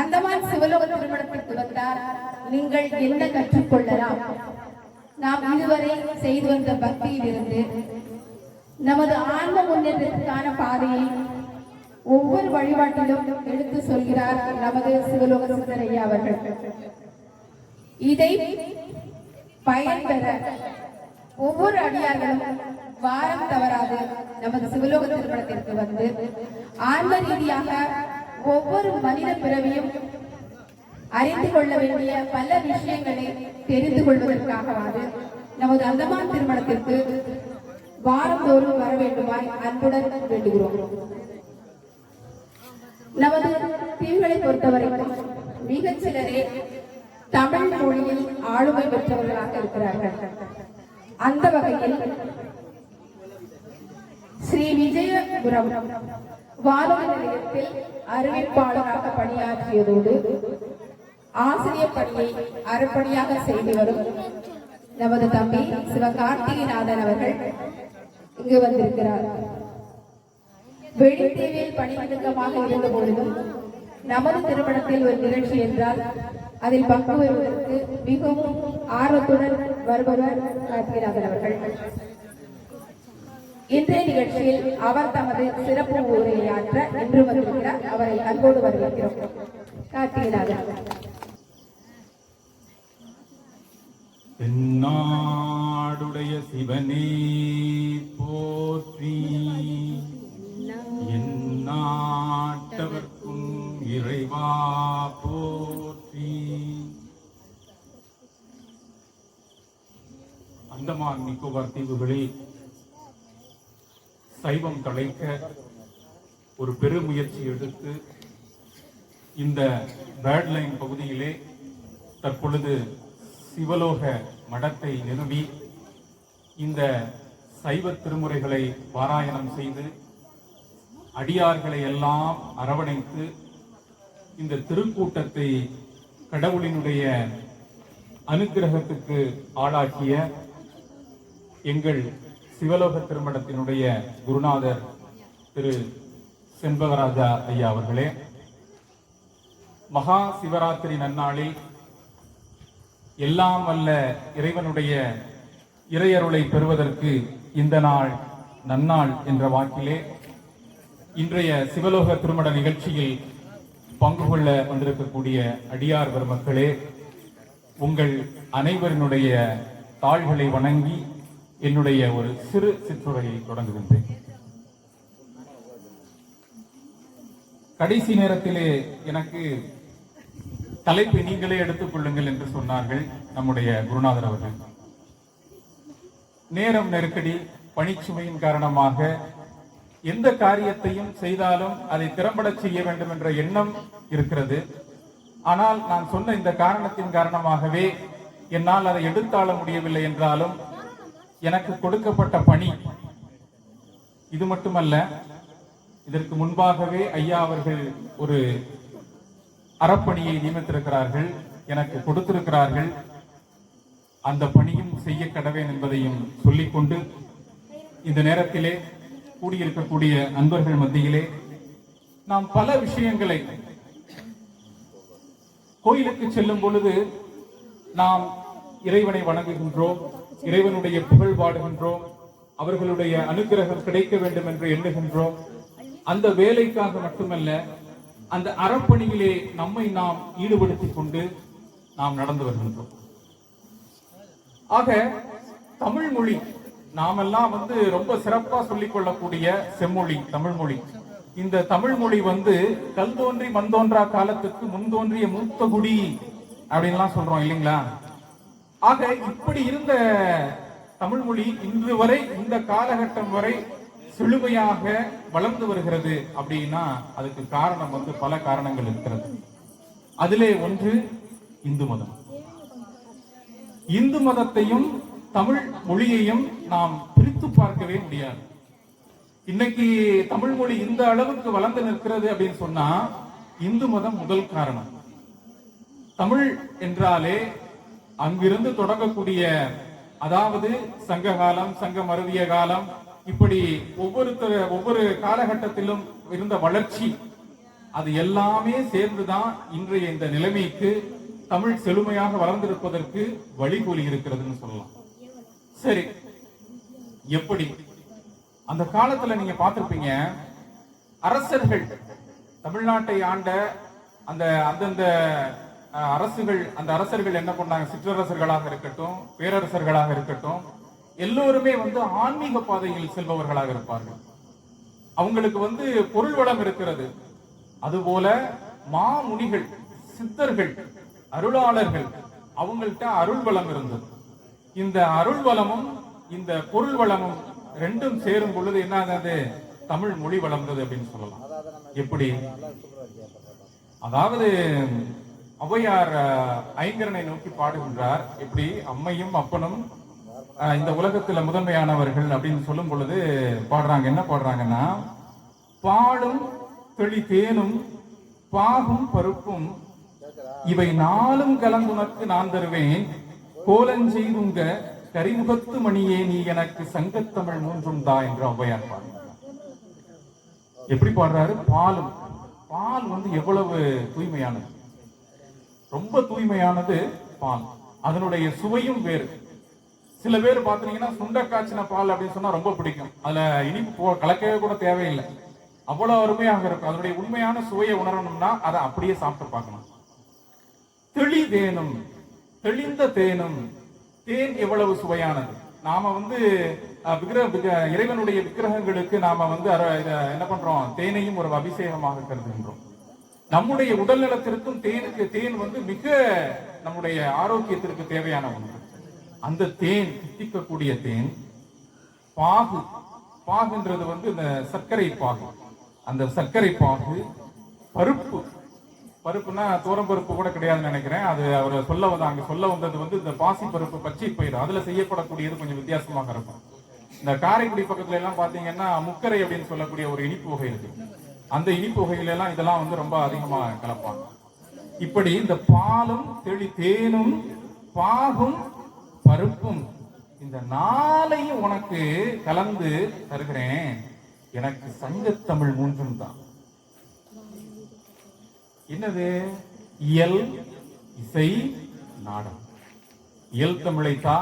அந்தமான் சிவலோக திருமணத்தை வந்தால் நீங்கள் என்ன கற்றுக்கொள்ளலாம்? நாம் இதுவரை செய்து வந்த பக்தியில் இருந்து நமது ஆன்ம முன்னேற்றத்திற்கான பாதையை ஒவ்வொரு வழிபாட்டிலும் எடுத்து சொல்கிறார் நமது சிவலோக சுந்தரையா அவர்கள். இதை பயன்பெற ஒவ்வொரு அடியார்களும் வாரம் தவறாது நமது சிவலோக திருமணத்திற்கு வந்து ஆன்ம ரீதியாக ஒவ்வொரு மனித பிறவியும் அறிந்து கொள்ள வேண்டிய பல விஷயங்களை தெரிந்து கொள்வதற்காகவாது நமது அந்தமான் திருமணத்திற்கு வாரந்தோறும் வர வேண்டுமாய் அன்புடன் வேண்டுகிறோம். நமது தீவுகளை பொறுத்தவரைக்கும் மிகச் சிலரே தமிழ் மொழியில் ஆளுமை பெற்றவர்களாக இருக்கிறார்கள். அந்த வகையில் ஸ்ரீ விஜயபுரம் வானொலி நிலையத்தில் அறிவிப்பாளராக பணியாற்றியதோடு ஆசிரியர் பணியை அறப்பணியாக செய்து வரும் நமது தம்பி சிவகார்த்திகைநாதன் அவர்கள் இங்கு வந்திருக்கிறார். வெளித்தீவில் பணிமுடக்கமாக இருந்த பொழுதும் நமது திருமணத்தில் ஒரு நிகழ்ச்சி என்றால் அதில் பங்கு பெறுவதற்கு மிகவும் ஆர்வத்துடன் வருபவர் கார்த்திகநாதன் அவர்கள். இன்றைய நிகழ்ச்சியில் அவர் தமது சிறப்பு உரையாற்ற இன்று வந்திருக்கிறார் அவரை அன்போடு வரவேற்கிறோம். கார்த்திகநாதன் தென்னாடுடைய சிவனே போற்றி என்னாட்டவர்க்கும் இறைவா போற்றி. அந்தமான் நிக்கோபார் தீவுகளில் சைவம் கலைக்க ஒரு பெருமுயற்சி எடுத்து இந்த பேட்லைன் பகுதியிலே தற்பொழுது சிவலோக மடத்தை நிறுவி இந்த சைவ திருமுறைகளை பாராயணம் செய்து அடியார்களை எல்லாம் அரவணைத்து இந்த திருக்கூட்டத்தை கடவுளினுடைய அனுக்கிரகத்துக்கு ஆளாக்கிய எங்கள் சிவலோக திருமணத்தினுடைய குருநாதர் திரு செண்பகராஜா ஐயா அவர்களே மகா சிவராத்திரி நன்னாளில் எல்லாம் வல்ல இறைவனுடைய இறையருளை பெறுவதற்கு இந்த நாள் நன்னாள் என்ற வாக்கிலே இன்றைய சிவலோக திருமண நிகழ்ச்சியில் பங்கு கொள்ள வந்திருக்கக்கூடிய அடியார் பெருமக்களே உங்கள் அனைவரினுடைய தாள்களை வணங்கி என்னுடைய ஒரு சிறு சிற்றுரையை தொடங்குகின்றேன். கடைசி நேரத்திலே எனக்கு தலைப்பை நீங்களே எடுத்துக் கொள்ளுங்கள் என்று சொன்னார்கள் நம்முடைய குருநாதர் அவர்கள். நேரம் நெருக்கடி பணிச்சுமையின் காரணமாக எந்த காரியத்தையும் செய்தாலும் அதை திறம்பட செய்ய வேண்டும் என்ற எண்ணம் இருக்கிறது. ஆனால் நான் சொன்ன இந்த காரணத்தின் காரணமாகவே என்னால் அதை எடுத்தாள முடியவில்லை என்றாலும் எனக்கு கொடுக்கப்பட்ட பணி. இது மட்டுமல்ல இதற்கு முன்பாகவே ஐயா அவர்கள் ஒரு அறப்பணியை நியமித்திருக்கிறார்கள் எனக்கு கொடுத்திருக்கிறார்கள். அந்த பணியும் செய்ய கடவேன் என்பதையும் சொல்லிக்கொண்டு இந்த நேரத்திலே கூடியிருக்கக்கூடிய நண்பர்கள் மத்தியிலே நாம் பல விஷயங்களை கோயிலுக்கு செல்லும் பொழுது நாம் இறைவனை வணங்குகின்றோம். இறைவனுடைய புகழ் பாடுகின்றோம். அவர்களுடைய அனுக்கிரகம் கிடைக்க வேண்டும் என்று எண்ணுகின்றோம். அந்த வேலைக்காக மட்டுமல்ல அந்த அறப்பணியிலே நம்மை நாம் ஈடுபடுத்திக் கொண்டு நாம் நடந்து வருகின்றோம். ஆக தமிழ் மொழி நாமெல்லாம் வந்து ரொம்ப சிறப்பா சொல்லிக் கொள்ளக்கூடிய செம்மொழி தமிழ் மொழி. இந்த தமிழ் மொழி வந்து கல் தோன்றி மண் தோன்றா காலத்துக்கு முன் தோன்றிய மூத்த குடி அப்படின்லாம் சொல்றோம் இல்லைங்களா? ஆக இப்படி இருந்த தமிழ் மொழி இன்று வரை இந்த காலகட்டம் வரை செழுமையாக வளர்ந்து வருகிறது அப்படின்னா அதுக்கு காரணம் வந்து பல காரணங்கள் இருக்கிறது. அதிலே ஒன்று இந்து மதம். இந்து மதத்தையும் தமிழ் மொழியையும் நாம் பிரித்து பார்க்கவே முடியாது. இன்னைக்கு தமிழ் மொழி இந்த அளவுக்கு வளர்ந்து நிற்கிறது அப்படின்னு சொன்னா இந்து மதம் முதல் காரணம். தமிழ் என்றாலே அங்கிருந்து தொடங்கக்கூடிய அதாவது சங்க காலம் சங்க மருவிய காலம் இப்படி ஒவ்வொருத்தர் ஒவ்வொரு காலகட்டத்திலும் இருந்த வளர்ச்சி அது எல்லாமே சேர்ந்துதான் இன்றைய இந்த நிலைமைக்கு தமிழ் செழுமையாக வளர்ந்திருப்பதற்கு வழிகோலி இருக்கிறதுன்னு சொல்லலாம். சரி எப்படி? அந்த காலத்துல நீங்க பார்த்திருப்பீங்க அரசர்கள் தமிழ்நாட்டை ஆண்ட அந்த அந்தந்த அரசுகள் அந்த அரசர்கள் என்ன பண்ணாங்க? சிற்றரசர்களாக இருக்கட்டும் பேரரசர்களாக இருக்கட்டும் எல்லோருமே வந்து ஆன்மீக பாதையில் செல்பவர்களாக இருப்பார்கள். அவங்களுக்கு வந்து பொருள் வளம் இருக்கிறது. அதுபோல மாமுனிகள் சித்தர்கள் அருளாளர்கள் அவங்கள்ட்ட அருள் வளம் இருந்தது. இந்த அருள் வளமும் இந்த பொருள் வளமும் ரெண்டும் சேரும் பொழுது என்ன ஆகுது தமிழ் மொழி வளர்ந்தது அப்படின்னு சொல்லலாம். எப்படி? அதாவது ஔவையார் ஐங்கரனை நோக்கி பாடுகின்றார். எப்படி? அம்மையும் அப்பனும் இந்த உலகத்துல முதன்மையானவர்கள் அப்படின்னு சொல்லும் பொழுது பாடுறாங்க. என்ன பாடுறாங்கன்னா பாடும் தெளி தேனும் பாகும் பருப்பும் இவை நாளும் கலந்துனக்கு நான் தருவேன். கோலஞ்செய்துங்க கரிமுகத்து மணியே நீ எனக்கு சங்கத்தமிழ் மூன்றும் தா என்று ஔவையார் பாடுகிறார். எப்படி பாடுறாரு? பாலும். பால் வந்து எவ்வளவு தூய்மையானது? ரொம்ப தூய்மையானது பால். அதனுடைய சுவையும் வேறு. சில பேர் பாத்தீங்கன்னா சுண்ட காய்ச்சின பால் அப்படின்னு சொன்னா ரொம்ப பிடிக்கும். அதுல இனிப்பு போ- கலக்கவே கூட தேவையில்லை. அவ்வளவு அருமையாக இருக்கும். அதனுடைய உண்மையான சுவையை உணரணும்னா அதை அப்படியே சாப்பிட்டு பார்க்கணும். தெளி தேனும் தெளிந்த தேனும் தேன் எவ்வளவு சுவையானது? நாம வந்து விக்கிரக இறைவனுடைய விக்கிரகங்களுக்கு நாம வந்து என்ன பண்றோம்? தேனையும் ஒரு அபிஷேகமாக கருதுகின்றோம். நம்முடைய உடல் நலத்திற்கும் தேனுக்கு தேன் வந்து மிக நம்முடைய ஆரோக்கியத்திற்கு தேவையான ஒன்று. அந்த தேன் தித்திக்கக்கூடிய தேன் பாகு. பாகுன்றது வந்து இந்த சர்க்கரை பாகு. அந்த சர்க்கரை பாகு பருப்பு. பருப்புனா தோரம் பருப்பு கூட கிடையாதுன்னு நினைக்கிறேன். அது அவர் சொல்ல வந்த அங்க சொல்ல வந்தது வந்து இந்த பாசி பருப்பு பச்சை பயிர் அதுல செய்யப்படக்கூடியது கொஞ்சம் வித்தியாசமாக இருக்கும். இந்த காரைக்குடி பக்கத்துல எல்லாம் பாத்தீங்கன்னா முக்கரை அப்படின்னு சொல்லக்கூடிய ஒரு இனிப்பு வகை இருக்கு. அந்த இனிப்பு வகைகளெல்லாம் இதெல்லாம் வந்து ரொம்ப அதிகமாக கலப்பாங்க. இப்படி இந்த பாலும் தெளி தேனும் பாகும் பருப்பும் இந்த நாளையும் உனக்கு கலந்து தருகிறேன். எனக்கு சங்கத்தமிழ் மூன்றும் தான். என்னது? இயல் இசை நாடகம். இயல் தமிழைத்தா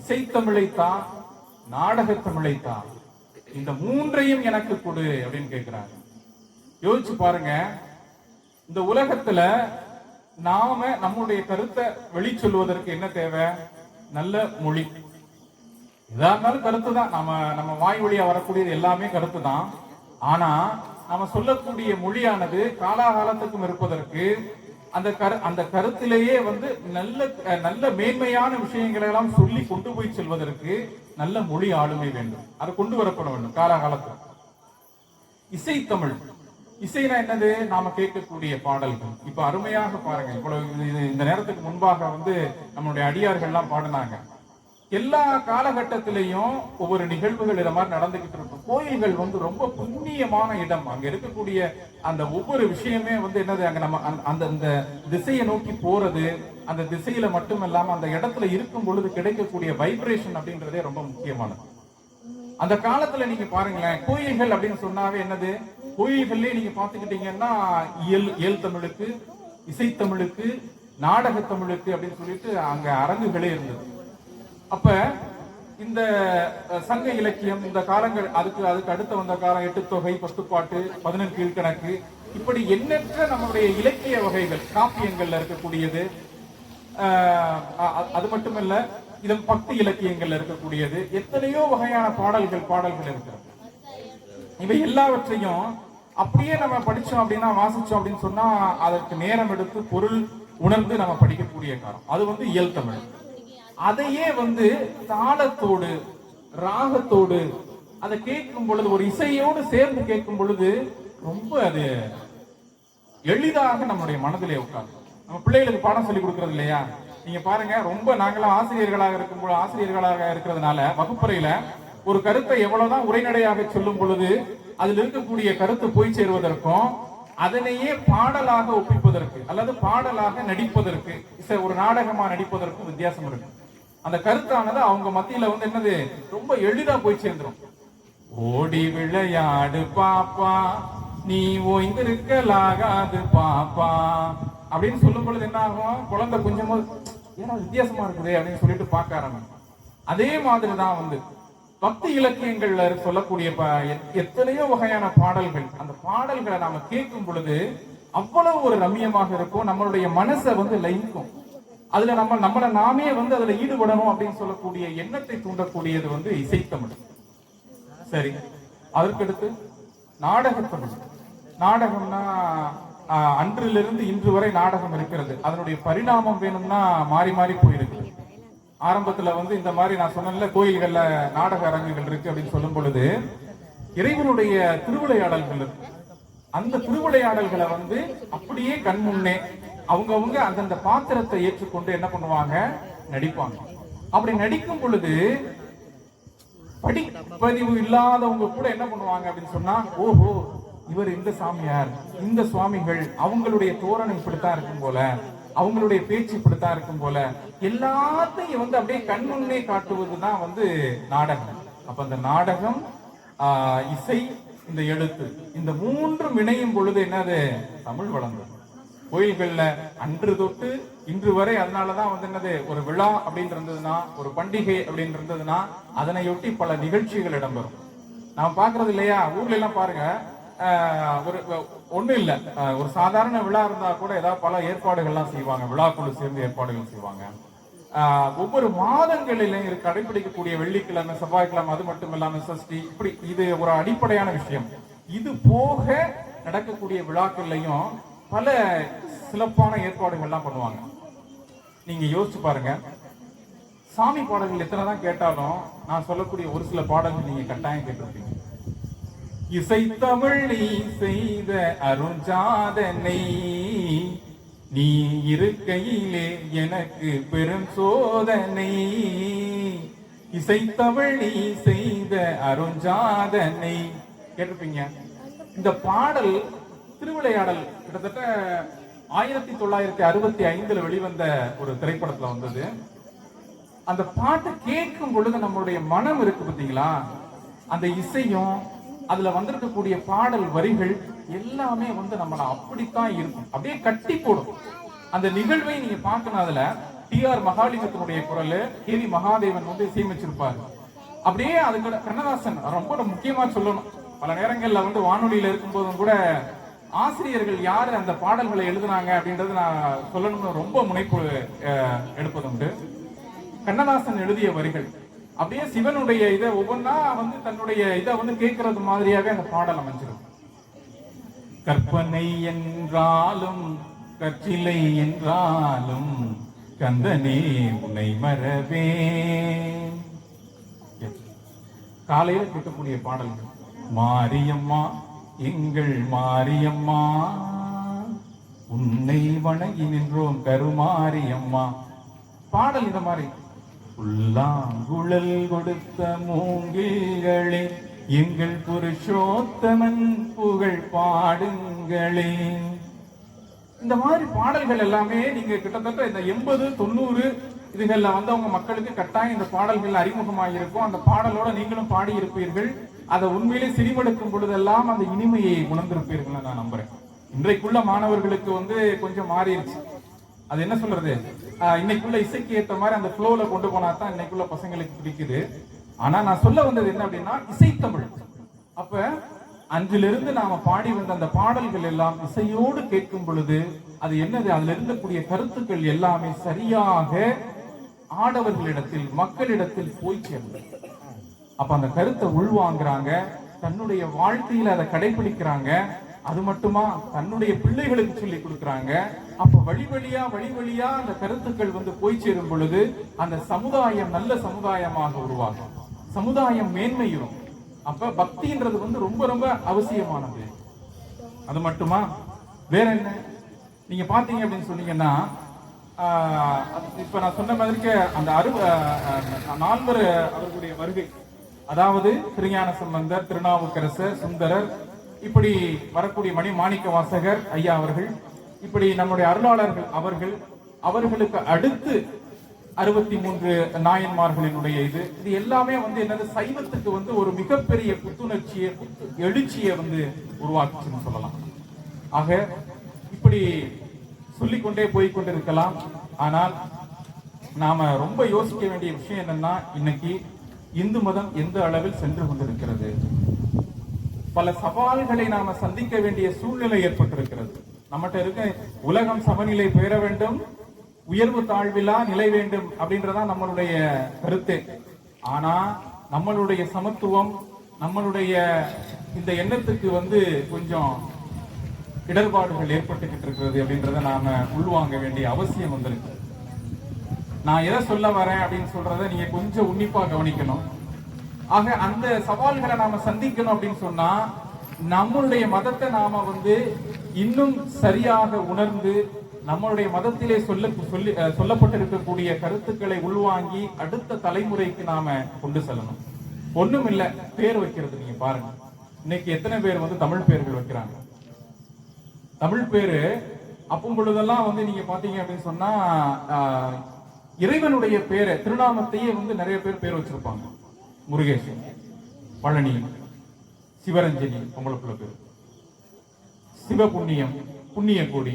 இசை தமிழைத்தா நாடக தமிழைத்தா இந்த மூன்றையும் எனக்கு கொடு அப்படின்னு கேட்கிறாங்க யோசிச்சு பாருங்க. இந்த உலகத்துல நாம நம்முடைய கருத்தை வெளி சொல்வதற்கு என்ன தேவை? நல்ல மொழி. எதா இருந்தாலும் கருத்து தான். நம்ம நம்ம வாய் வழியா வரக்கூடியது எல்லாமே கருத்து தான். ஆனா நம்ம சொல்லக்கூடிய மொழியானது காலாகாலத்துக்கும் இருப்பதற்கு அந்த கரு அந்த கருத்திலேயே வந்து நல்ல நல்ல மேன்மையான விஷயங்களை எல்லாம் சொல்லி கொண்டு போய் செல்வதற்கு நல்ல மொழி ஆளுமை வேண்டும். அது கொண்டு வரப்பட வேண்டும். காலாகாலத்தில். இசைத்தமிழ். இசைனா என்னது? நாம கேட்கக்கூடிய பாடல்கள். இப்ப அருமையாக பாருங்க. இவ்வளவு இது- இந்த நேரத்துக்கு முன்பாக வந்து நம்மளுடைய அடியார்கள்லாம் பாடினாங்க. எல்லா காலகட்டத்திலையும் ஒவ்வொரு நிகழ்வுகள் இந்த மாதிரி நடந்துகிட்டு இருக்கும். கோயில்கள் வந்து ரொம்ப புண்ணியமான இடம். அங்க இருக்கக்கூடிய அந்த ஒவ்வொரு விஷயமே வந்து என்னது? அங்க நம்ம அந்த- அந்த அந்த திசையை நோக்கி போறது அந்த திசையில மட்டும் இல்லாம அந்த இடத்துல இருக்கும் பொழுது கிடைக்கக்கூடிய வைப்ரேஷன் அப்படின்றதே ரொம்ப முக்கியமானது. அந்த காலத்துல நீங்க பாருங்களேன் கோயில்கள் அப்படின்னு சொன்னாவே என்னது? கோயில்கள்லேயே நீங்க பாத்துக்கிட்டீங்கன்னா இயல் இயல் தமிழுக்கு இசைத்தமிழுக்கு நாடக தமிழுக்கு அப்படின்னு சொல்லிட்டு அங்க அரங்குகளே இருந்தது. அப்ப இந்த சங்க இலக்கியம் இந்த காலங்கள் அதுக்கு அதுக்கு அடுத்து வந்த காலம் எட்டு தொகை பத்துப்பாட்டு பதினெண் கீழ்கணக்கு இப்படி எண்ணற்ற நம்முடைய இலக்கிய வகைகள் காப்பியங்கள்ல இருக்கக்கூடியது அது மட்டுமல்ல இதன் பக்தி இலக்கியங்கள்ல இருக்கக்கூடியது எத்தனையோ வகையான பாடல்கள் பாடல்கள் இருக்கிறது. இவை எல்லாவற்றையும் அப்படியே நம்ம படிச்சோம் அப்படின்னா வாசிச்சோம் அப்படின்னு சொன்னா அதற்கு நேரம் எடுத்து பொருள் உணர்ந்து நம்ம படிக்கக்கூடிய காலம். அது வந்து இயல் தமிழ். அதையே வந்து தாளத்தோடு ராகத்தோடு அதை கேட்கும் பொழுது ஒரு இசையோடு சேர்ந்து கேட்கும் பொழுது ரொம்ப அது எளிதாக நம்முடைய மனதிலே உட்காரும். நம்ம பிள்ளைகளுக்கு பாடம் சொல்லி கொடுக்கறது இல்லையா? நீங்க பாருங்க ரொம்ப நாங்களாம் ஆசிரியர்களாக இருக்கும் பொழுது ஆசிரியர்களாக இருக்கிறதுனால வகுப்பறையில ஒரு கருத்தை எவ்வளவுதான் உரைநடையாக சொல்லும் பொழுது அதில் இருக்கக்கூடிய கருத்து போய் சேருவதற்கும் அதனையே பாடலாக ஒப்பிப்பதற்கு அல்லது பாடலாக நடிப்பதற்கு இசை- ஒரு நாடகமா நடிப்பதற்கும் வித்தியாசம் இருக்கு. அந்த கருத்தானது அவங்க மத்தியில வந்து என்னது ரொம்ப எளிதா போய் சேர்ந்துடும் ஓடி விளையாடு பாப்பா நீ ஓய்ந்திருக்கலாகாது பாப்பா. அப்படின்னு சொல்லும் பொழுது என்ன ஆகும்? குழந்தை கொஞ்சம் ஏன்னா வித்தியாசமா இருக்குதே அப்படின்னு சொல்லிட்டு பார்க்க ஆரம்பிக்கும். அதே மாதிரி தான் வந்து பக்தி இலக்கியங்கள்ல சொல்லக்கூடிய ப- எத்- எத்தனையோ வகையான பாடல்கள். அந்த பாடல்களை நாம கேட்கும் பொழுது அவ்வளவு ஒரு ரம்மியமாக இருக்கும். நம்மளுடைய மனசை வந்து லயிக்கும். அதுல நம்ம நம்மளை நாமே வந்து அதுல ஈடுபடணும் அப்படின்னு சொல்லக்கூடிய எண்ணத்தை தூண்டக்கூடியது வந்து இசைத்தமிழ். சரி அதற்கடுத்து நாடகத்தமிழ். நாடகம்னா அன்றிலிருந்து இன்று வரை நாடகம் இருக்கிறது. அதனுடைய பரிணாமம் வேணும்னா மாறி மாறி போயிருக்கு. ஆரம்பத்துல வந்து இந்த மாதிரி நான் சொன்னேன்ல கோயில்கள்ல நாடக அரங்குகள் இருக்கு அப்படின்னு சொல்லும் பொழுது இறைவனுடைய திருவிளையாடல்கள் இருக்கு. அந்த திருவிளையாடல்களை வந்து அப்படியே கண்முன்னே அவங்கவுங்க அந்தந்த பாத்திரத்தை ஏற்றுக்கொண்டு என்ன பண்ணுவாங்க? நடிப்பாங்க. அப்படி நடிக்கும் பொழுது படிப்பதிவு இல்லாதவங்க கூட என்ன பண்ணுவாங்க அப்படின்னு சொன்னா ஓஹோ இவர் இந்த சாமியார் இந்த சுவாமிகள் அவங்களுடைய தோரணை இப்படித்தான் இருக்கும் போல அவங்களுடைய பேச்சு இப்படித்தான் இருக்கும் போல எல்லாத்தையும் வந்து அப்படியே கண்முன்னே காட்டுவதுதான் வந்து நாடகம். அப்ப அந்த நாடகம் இசை இந்த எழுத்து இந்த மூன்றும் இணையும் பொழுது என்னது? தமிழ் வளர்ந்தது கோயில்கள்ல அன்று தொட்டு இன்று வரை அதனாலதான் வந்து என்னது? ஒரு விழா அப்படின்னு இருந்ததுன்னா ஒரு பண்டிகை அப்படின்னு இருந்ததுன்னா அதனையொட்டி பல நிகழ்ச்சிகள் இடம்பெறும். நாம் பாக்குறது இல்லையா? ஊர்ல எல்லாம் பாருங்க ஒரு ஒன்றும் இல்லை. ஒரு சாதாரண விழா இருந்தால் கூட ஏதாவது பல ஏற்பாடுகள்லாம் செய்வாங்க. விழாக்குழு சேர்ந்து ஏற்பாடுகள் செய்வாங்க. ஒவ்வொரு மாதங்களிலும் கடைபிடிக்கக்கூடிய வெள்ளிக்கிழமை செவ்வாய்க்கிழமை அது மட்டும் இல்லாமல் சஷ்டி இப்படி இது ஒரு அடிப்படையான விஷயம். இது போக நடக்கக்கூடிய விழாக்கள்லையும் பல சிறப்பான ஏற்பாடுகள்லாம் பண்ணுவாங்க. நீங்க யோசிச்சு பாருங்க. சாமி பாடல்கள் எத்தனை தான் கேட்டாலும் நான் சொல்லக்கூடிய ஒரு சில பாடல்கள் நீங்க கட்டாயம் கேட்டிருப்பீங்க. இசைத்தமிழ் நீ செய்த அருஞ்சாதனை. நீ இருக்கையிலே எனக்கு பெரும் சோதனை. இசைத்தமிழ் நீ செய்த அருஞ்சாதனை. கேட்டிருப்பீங்க? இந்த பாடல் திருவிளையாடல் கிட்டத்தட்ட ஆயிரத்தி தொள்ளாயிரத்தி அறுபத்தி ஐந்துல வெளிவந்த ஒரு திரைப்படத்துல வந்தது. அந்த பாட்டை கேட்கும் பொழுது நம்மளுடைய மனம் இருக்கு பார்த்தீங்களா அந்த இசையும் அதுல வந்திருக்கக்கூடிய பாடல் வரிகள் எல்லாமே வந்து நம்மள அப்படித்தான் இருக்கும். அப்படியே கட்டி போடும். அந்த நிகழ்வை நீங்க பார்க்கணும் அதுல டி ஆர் மகாலிங்கத்தினுடைய குரல் கே வி மகாதேவன் வந்து இசையமைச்சிருப்பாரு. அப்படியே அதுக்கு கண்ணதாசன் ரொம்ப முக்கியமா சொல்லணும். பல நேரங்கள்ல வந்து வானொலியில இருக்கும்போதும் கூட ஆசிரியர்கள் யாரு அந்த பாடல்களை எழுதுனாங்க அப்படின்றது நான் சொல்லணும்னு ரொம்ப முனைப்பு எடுப்பதுண்டு. கண்ணதாசன் எழுதிய வரிகள். அப்படியே சிவனுடைய இதை ஒவ்வொன்றா வந்து தன்னுடைய இதை வந்து கேட்கறது மாதிரியாவே அந்த பாடல் அமைஞ்சிடும் கற்பனை என்றாலும் கற்றிலை என்றாலும் கந்தனே உன்னை மறவே. காலையில கேட்கக்கூடிய பாடல்கள் மாரியம்மா எங்கள் மாரியம்மா உன்னை வணங்கி நின்றோம் கருமாரியம்மா. பாடல் இந்த மாதிரி. புல்லாங்குழல் கொடுத்த மூங்கில்களே எங்கள் புருஷோத்தமன் புகழ் பாடுங்களே. இந்த மாதிரி பாடல்கள் எல்லாமே நீங்க கிட்டத்தட்ட இந்த எண்பது தொண்ணூறு இதுகள்ல வந்தவங்க மக்களுக்கு கட்டாயம் இந்த பாடல்கள் அறிமுகமாகிருக்கும் அந்த பாடலோட நீங்களும் பாடியிருப்பீர்கள். அதை உண்மையிலே சிரிமடுக்கும் பொழுதெல்லாம் அந்த இனிமையை உணர்ந்திருப்பீர்கள் நான் நம்புறேன். இன்றைக்குள்ள மாணவர்களுக்கு வந்து கொஞ்சம் மாறிடுச்சு. அது என்ன சொல்றது? இன்னைக்குள்ள இசைக்கு ஏத்த மாதிரி அந்த ஃப்ளோல கொண்டு போனா தான் இன்னைக்குள்ள பசங்களுக்கு பிடிக்குது. ஆனா நான் சொல்ல வந்தது என்ன அப்படின்னா இசைத்தமிழ். அப்ப அன்றிலிருந்து நாம பாடி வந்த அந்த பாடல்கள் எல்லாம் இசையோடு கேட்கும் பொழுது அது என்னது? அதுல இருந்தக்கூடிய கருத்துக்கள் எல்லாமே சரியாக ஆடவர்களிடத்தில் மக்களிடத்தில் போய் சேர்ந்தது அப்ப அந்த கருத்தை உள்வாங்குறாங்க தன்னுடைய வாழ்க்கையில அதை கடைபிடிக்கிறாங்க அது மட்டுமா? தன்னுடைய பிள்ளைகளுக்கு சொல்லி கொடுக்குறாங்க. அப்ப வழி வழியா வழி வழியா அந்த கருத்துக்கள் வந்து போய் சேரும் பொழுது அந்த சமுதாயம் நல்ல சமுதாயமாக உருவாகும். சமுதாயம் மேன்மையும். அப்ப பக்தின்றது வந்து ரொம்ப ரொம்ப அவசியமானது. அது மட்டுமா? வேற என்ன? நீங்க பாத்தீங்க அப்படின்னு சொன்னீங்கன்னா இப்ப நான் சொன்ன மாதிரிக்கு அந்த அரு நால்வர் அவர்களுடைய வருகை. அதாவது திருஞான சம்பந்தர் திருநாவுக்கரசர் சுந்தரர் இப்படி வரக்கூடிய மணி மாணிக்க வாசகர் ஐயா அவர்கள் இப்படி நம்முடைய அருளாளர்கள் அவர்கள் அவர்களுக்கு அடுத்து அறுபத்தி மூன்று நாயன்மார்களினுடைய இது இது எல்லாமே வந்து என்னது சைவத்துக்கு வந்து ஒரு மிகப்பெரிய புத்துணர்ச்சியை எழுச்சியை வந்து உருவாக்குச்சுன்னு சொல்லலாம். ஆக இப்படி சொல்லிக்கொண்டே போய் கொண்டிருக்கலாம். ஆனால் நாம ரொம்ப யோசிக்க வேண்டிய விஷயம் என்னன்னா இன்னைக்கு இந்து மதம் எந்த அளவில் சென்று கொண்டிருக்கிறது? பல சவால்களை நாம சந்திக்க வேண்டிய சூழ்நிலை ஏற்பட்டிருக்கிறது. நம்மகிட்ட இருக்க உலகம் சமநிலை பெற வேண்டும் உயர்வு தாழ்விலா நிலை வேண்டும் அப்படின்றதான் நம்மளுடைய கருத்து. ஆனா நம்மளுடைய சமத்துவம் நம்மளுடைய இந்த எண்ணத்துக்கு வந்து கொஞ்சம் இடர்பாடுகள் ஏற்பட்டுக்கிட்டு இருக்கிறது அப்படின்றத நாம உள்வாங்க வேண்டிய அவசியம் வந்திருக்கு. நான் எதை சொல்ல வரேன் அப்படின்னு சொல்றத நீங்க கொஞ்சம் உன்னிப்பா கவனிக்கணும். ஆக அந்த சவால்களை நாம சந்திக்கணும் அப்படின்னு சொன்னா நம்மளுடைய மதத்தை நாம வந்து இன்னும் சரியாக உணர்ந்து நம்மளுடைய மதத்திலே சொல்ல சொல்லி அஹ், சொல்லப்பட்டிருக்கக்கூடிய கருத்துக்களை உள்வாங்கி அடுத்த தலைமுறைக்கு நாம கொண்டு செல்லணும். ஒண்ணும் இல்ல பேர் வைக்கிறது நீங்க பாருங்க. இன்னைக்கு எத்தனை பேர் வந்து தமிழ் பேர்கள் வைக்கிறாங்க? தமிழ் பேரு அப்பும் பொழுதெல்லாம் வந்து நீங்க பாத்தீங்க அப்படின்னு சொன்னா ஆஹ், இறைவனுடைய பேரை திருநாமத்தையே வந்து நிறைய பேர் பேர் வச்சிருப்பாங்க. முருகேசன் பழனி சிவரஞ்சனி உங்களுக்குள்ள பேர். சிவபுண்ணியம் புண்ணிய கோடி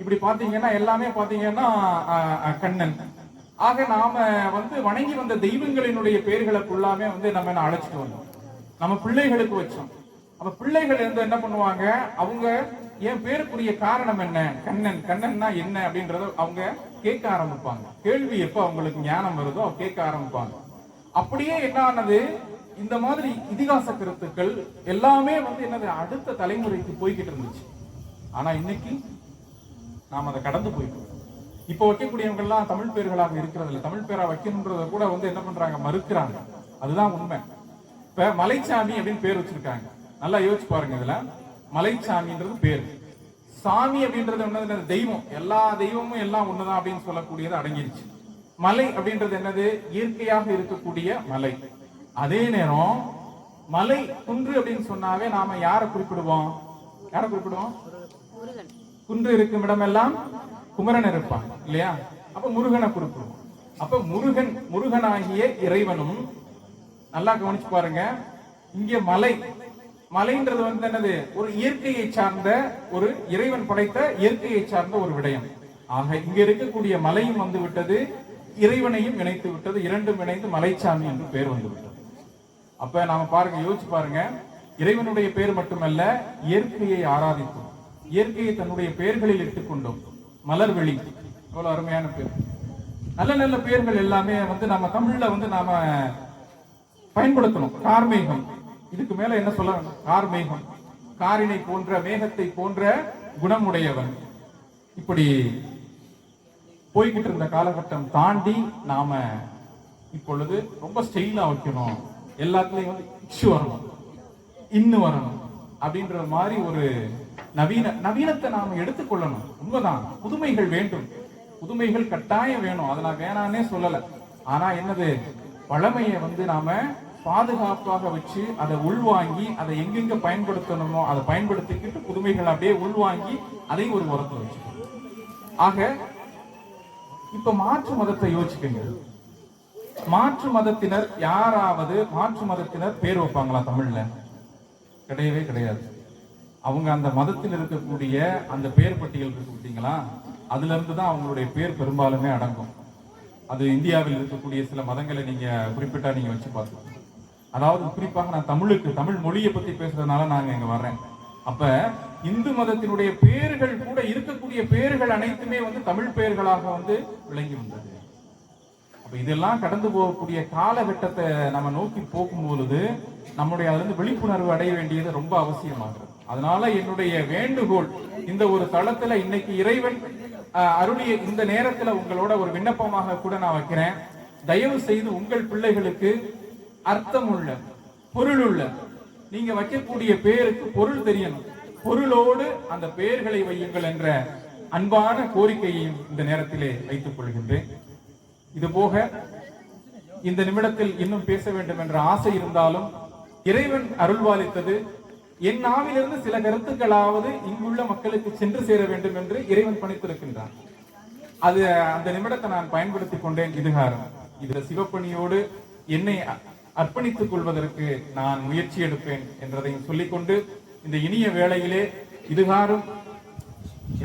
இப்படி பார்த்தீங்கன்னா எல்லாமே பார்த்தீங்கன்னா கண்ணன். ஆக நாம வந்து வணங்கி வந்த தெய்வங்களினுடைய பெயர்களை ஃபுல்லாமே வந்து நம்ம என்ன அழைச்சிட்டு வந்தோம். நம்ம பிள்ளைகளுக்கு வச்சோம். அப்ப பிள்ளைகள் இருந்து என்ன பண்ணுவாங்க? அவங்க என் பேருக்குரிய காரணம் என்ன? கண்ணன். கண்ணன்னா என்ன அப்படின்றத அவங்க கேட்க ஆரம்பிப்பாங்க. கேள்வி எப்ப அவங்களுக்கு ஞானம் வருதோ அவங்க கேட்க ஆரம்பிப்பாங்க. அப்படியே என்ன ஆனது? இந்த மாதிரி இதிகாச கருத்துக்கள் எல்லாமே வந்து என்னது? அடுத்த தலைமுறைக்கு போய்கிட்டு இருந்துச்சு. ஆனா இன்னைக்கு நாம் அதை கடந்து போயிட்டோம். இப்போ வைக்கக்கூடியவங்கள்லாம் தமிழ் பேர்களாக இருக்கிறது இல்லை. தமிழ் பேரா வைக்கணுன்றத கூட வந்து என்ன பண்றாங்க? மறுக்கிறாங்க. அதுதான் உண்மை. இப்ப மலைச்சாமி அப்படின்னு பேர் வச்சிருக்காங்க. நல்லா யோசிச்சு பாருங்க இதுல. மலைச்சாமின்றது பேர். சாமி அப்படின்றது என்னது? தெய்வம். எல்லா தெய்வமும் எல்லாம் ஒண்ணுதான் அப்படின்னு சொல்லக்கூடியது அடங்கிருச்சு. மலை அப்படின்றது என்னது? இயற்கையாக இருக்கக்கூடிய மலை. அதே நேரம் மலை குன்று அப்படின்னு சொன்னாவே நாம யாரை குறிப்பிடுவோம்? யாரை குறிப்பிடுவோம்? குன்று இருக்கும் இடமெல்லாம் குமரன் இருப்பான் இல்லையா? அப்ப முருகனை குறிப்பிடுவோம். அப்ப முருகன் முருகனாகிய இறைவனும் நல்லா கவனிச்சு பாருங்க. இங்க மலை மலைன்றது வந்து என்னது? ஒரு இயற்கையை சார்ந்த ஒரு இறைவன் படைத்த இயற்கையை சார்ந்த ஒரு விடயம். ஆக இங்க இருக்கக்கூடிய மலையும் வந்து விட்டது. இறைவனையும் இணைத்து விட்டது இரண்டும் இணைந்து மலைச்சாமி என்று பெயர் வந்து விட்டது. அப்ப நாம பாருங்க யோசிச்சு பாருங்க. இறைவனுடைய பெயர் மட்டுமல்ல இயற்கையை ஆராதித்தோம். இயற்கையை தன்னுடைய பெயர்களில் இட்டுக் கொண்டோம் மலர்வெளி. எவ்வளவு அருமையான பேர். நல்ல நல்ல பெயர்கள் எல்லாமே வந்து நம்ம தமிழ்ல வந்து நாம பயன்படுத்தணும். கார்மேகம். இதுக்கு மேல என்ன சொல்ல கார்மேகம். காரினை போன்ற மேகத்தை போன்ற குணமுடையவன். இப்படி போய்கிட்டு இருந்த காலகட்டம் தாண்டி நாம இப்பொழுது ரொம்ப ஸ்டெயிலா வைக்கணும். எல்லாத்துலயும் வந்து இச்சு வரணும். இன்னு வரணும். அப்படின்ற மாதிரி ஒரு நவீன நவீனத்தை நாம எடுத்துக்கொள்ளணும். உண்மைதான். புதுமைகள் வேண்டும். புதுமைகள் கட்டாயம் வேணும். அதை நான் வேணானே சொல்லல. ஆனா என்னது? பழமையை வந்து நாம பாதுகாப்பாக வச்சு அதை உள்வாங்கி அதை எங்கெங்க பயன்படுத்தணுமோ அதை பயன்படுத்திக்கிட்டு புதுமைகள் அப்படியே உள்வாங்கி அதையும் ஒரு உரத்தை வச்சுக்கணும். ஆக இப்ப மாற்று மதத்தை யோசிக்கங்க மாற்று மதத்தினர் யாராவது மாற்று மதத்தினர் பேர் வைப்பாங்களா தமிழ்ல? கிடையவே கிடையாது. அவங்க அந்த மதத்தில் இருக்கக்கூடிய அந்த பேர் பட்டியல் இருக்கு பார்த்தீங்களா? அதுல இருந்து தான் அவங்களுடைய பேர் பெரும்பாலுமே அடங்கும். அது இந்தியாவில் இருக்கக்கூடிய சில மதங்களை நீங்க குறிப்பிட்டா நீங்க வச்சு பார்க்கலாம். அதாவது குறிப்பாக நான் தமிழுக்கு தமிழ் மொழியை பத்தி பேசுறதுனால நாங்க இங்க வர்றேன். அப்ப இந்து மதத்தினுடைய பேர்கள் கூட இருக்கக்கூடிய பேர்கள் அனைத்துமே வந்து தமிழ் பெயர்களாக வந்து விளங்கி வந்தது. அப்ப இதெல்லாம் கடந்து போகக்கூடிய காலகட்டத்தை நம்ம நோக்கி போகும்பொழுது நம்முடைய அதுல இருந்து விழிப்புணர்வு அடைய வேண்டியது ரொம்ப அவசியமாகிறது. அதனால என்னுடைய வேண்டுகோள் இந்த ஒரு தளத்துல இன்னைக்கு இறைவன் அஹ், அருளிய இந்த நேரத்துல உங்களோட ஒரு விண்ணப்பமாக கூட நான் வைக்கிறேன். தயவு செய்து உங்கள் பிள்ளைகளுக்கு அர்த்தமுள்ள பொருளுள்ள நீங்க வைக்கக்கூடிய பேருக்கு பொருள் தெரியணும். பொருளோடு அந்த பெயர்களை வையுங்கள் என்ற அன்பான கோரிக்கையையும் இந்த நேரத்திலே வைத்துக் கொள்கின்றேன். இது போக இந்த நிமிடத்தில் இன்னும் பேச வேண்டும் என்ற ஆசை இருந்தாலும் இறைவன் அருள்வாளித்தது என் நாவிலிருந்து சில கருத்துக்களாவது இங்குள்ள மக்களுக்கு சென்று சேர வேண்டும் என்று இறைவன் பணித்திருக்கின்றான். அது அந்த நிமிடத்தை நான் பயன்படுத்திக் கொண்டேன். இதுகாரம் இதுல சிவப்பணியோடு என்னை அர்ப்பணித்துக் கொள்வதற்கு நான் முயற்சி எடுப்பேன் என்றதையும் சொல்லிக்கொண்டு இந்த இனிய வேளையிலே இதுகாரும்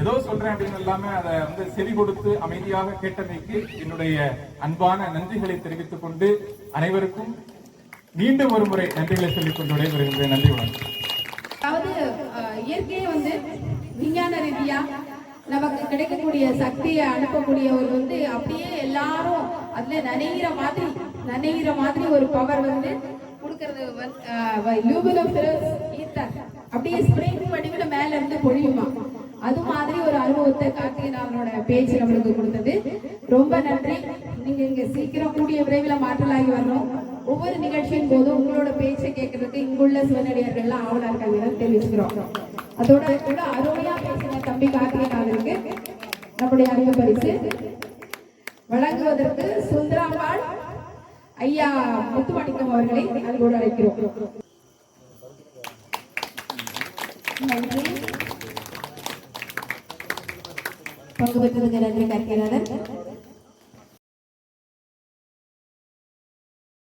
ஏதோ சொல்றேன் அப்படின்னு இல்லாம அதை வந்து செவி கொடுத்து அமைதியாக கேட்டமைக்கு என்னுடைய அன்பான நன்றிகளை தெரிவித்துக் கொண்டு அனைவருக்கும் மீண்டும் ஒரு முறை நன்றிகளை சொல்லிக் கொண்டு விடைபெறுகின்றேன். நன்றி வணக்கம். அதாவது இயற்கையே வந்து விஞ்ஞான ரீதியா நமக்கு கிடைக்கக்கூடிய சக்தியை அனுப்பக்கூடிய ஒரு வந்து அப்படியே எல்லாரும் அதுல நினைக்கிற மாதிரி நினைக்கிற மாதிரி ஒரு பவர் வந்து கொடுக்கறது லூபிலோபிரஸ் ஈத்தர் அப்படியே ஸ்ப்ரிங் வடிவில மேல இருந்து பொழியுமா. அது மாதிரி ஒரு அனுபவத்தை கார்த்திகேயன் அவரோட பேச்சு நம்மளுக்கு கொடுத்தது. ரொம்ப நன்றி. நீங்க இங்க சீக்கிரம் கூடிய விரைவில் மாற்றலாகி வரணும். ஒவ்வொரு நிகழ்ச்சியின் போதும் உங்களோட பேச்சை கேட்கறதுக்கு இங்குள்ள சிவனடியார்கள்லாம் ஆவலா இருக்காங்க தெரிவிச்சுக்கிறோம். அதோட கூட அருமையா பேசின தம்பி கார்த்திகேயன் நம்முடைய அறிவு பரிசு. வழங்குவதற்கு சுந்தராம்பாள் ஐயா முத்துமாணிக்கம் அவர்களை அன்போடு அழைக்கிறோம். பங்கு பெற்றதுக்கு நன்றி கற்கிறார்